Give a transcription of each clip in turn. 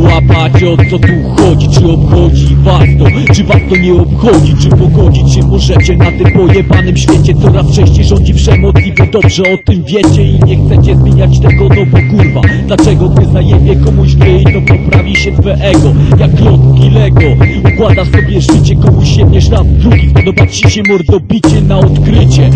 złapać o co tu chodzi? Czy obchodzi was to, czy was to nie obchodzi Czy pogodzić się możecie na tym pojebanym świecie Coraz częściej rządzi przemoc i wy dobrze o tym wiecie I nie chcecie zmieniać tego, no bo kurwa Dlaczego gdy zajebie komuś gry to poprawi się twe ego? Jak lotki Lego Układasz sobie życie, komuś sięgniesz raz drugi. Podoba ci się mordobicie na odkrycie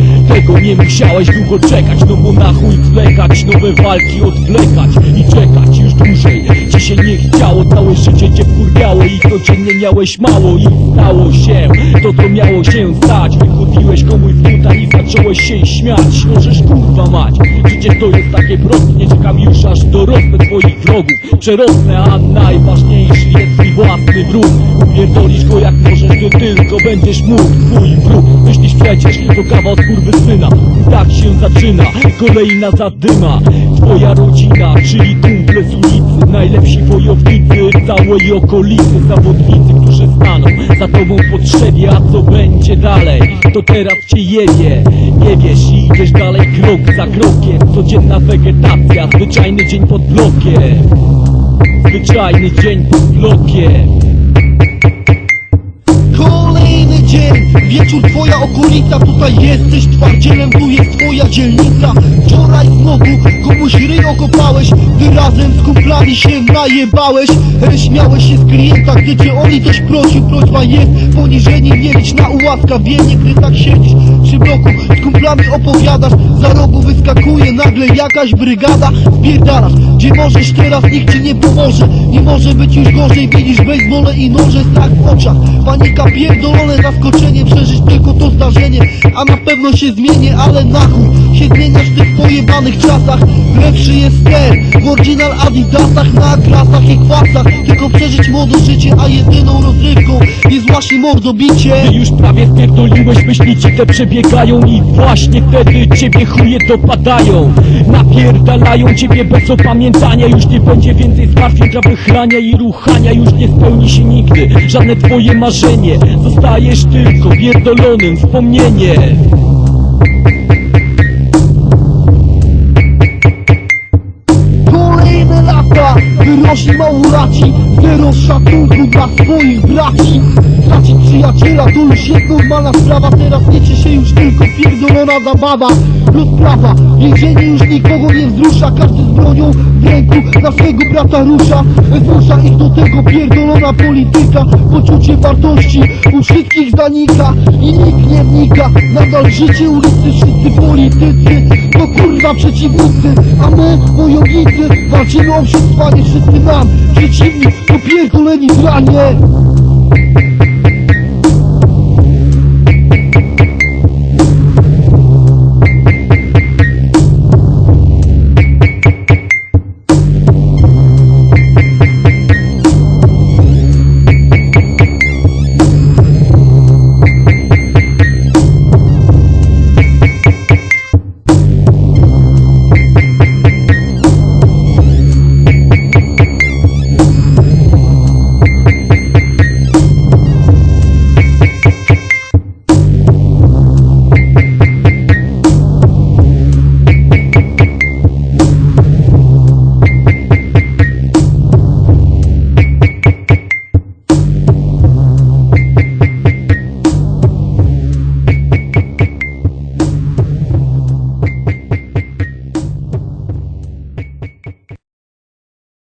Tego nie musiałeś długo czekać? No bo na chuj zwlekać, nowe walki odwlekać I czekać już dłużej. Ci się nie chciało, całe życie cię wkurwiało I codziennie miałeś mało i stało się. To co miało się stać Wychodziłeś komuś z buta i zacząłeś się śmiać. Możesz kurwa mać. Przecież to jest takie proste Nie czekam już aż dorosnę twoich wrogów. Przerosnę, a najważniejszy jest własny wróg Upierdolisz go jak możesz, to tylko będziesz mógł. Twój wróg, myślisz przecież, to kawał skurwysyna. I tak się zaczyna, kolejna zadyma. Twoja rodzina, czyli kumple z ulicy. Najlepsi wojownicy całej okolicy. Zawodnicy, którzy staną za tobą potrzebie A co będzie dalej, to teraz cię jedzie. Nie wiesz idziesz dalej krok za krokiem. Codzienna wegetacja, zwyczajny dzień pod blokiem Zwyczajny dzień pod blokiem Kolejny dzień, wieczór twoja okolica Tutaj jesteś twardzielem, tu jest twoja dzielnica. Wczoraj znowu komuś ryj okopałeś Ty razem z kumplami się najebałeś. E, Śmiałeś się z klienta, gdy cię o litość prosił Prośba jest poniżenie, nie licz na ułaskawienie Gdy tak siedzisz przy bloku, kumplami opowiadasz Za rogu wyskakuje nagle jakaś brygada. Spierdalasz, gdzie możesz teraz, nikt ci nie pomoże. Nie może być już gorzej, widzisz bejsbole i noże strach w oczach. Panika pierdolone, zaskoczenie, przeżyć tylko to zdarzenie. A na pewno się zmienię, ale na chuj. Się zmieniasz w tych pojebanych czasach. Lepszy jest ten, w oryginal adidasach, na krasach i kwasach. Tylko przeżyć młode życie, a jedyną jest właśnie mordobicie Ty już prawie spierdoliłeś, myśli ci te przebiegają I właśnie wtedy ciebie chuje dopadają. Napierdalają ciebie bez opamiętania Już nie będzie więcej zmartwień dla wychrania i ruchania Już nie spełni się nigdy żadne twoje marzenie. Zostajesz tylko pierdolonym wspomnieniem lata wyrośli małolaci Zero szacunku dla swoich braci. Stracić przyjaciela to już jest normalna sprawa Teraz liczy się już tylko pierdolona zabawa Rozprawa, więzienie już nikogo nie wzrusza. Każdy z bronią w ręku na swego brata rusza. Zmusza ich do tego pierdolona polityka. Poczucie wartości u wszystkich zanika I nikt nie wnika. Nadal życie ulicy, wszyscy politycy. To kurwa przeciwnicy. A my, wojownicy, walczymy o przetrwanie Wszyscy nam. Przeciwni, to pierdoleni dranie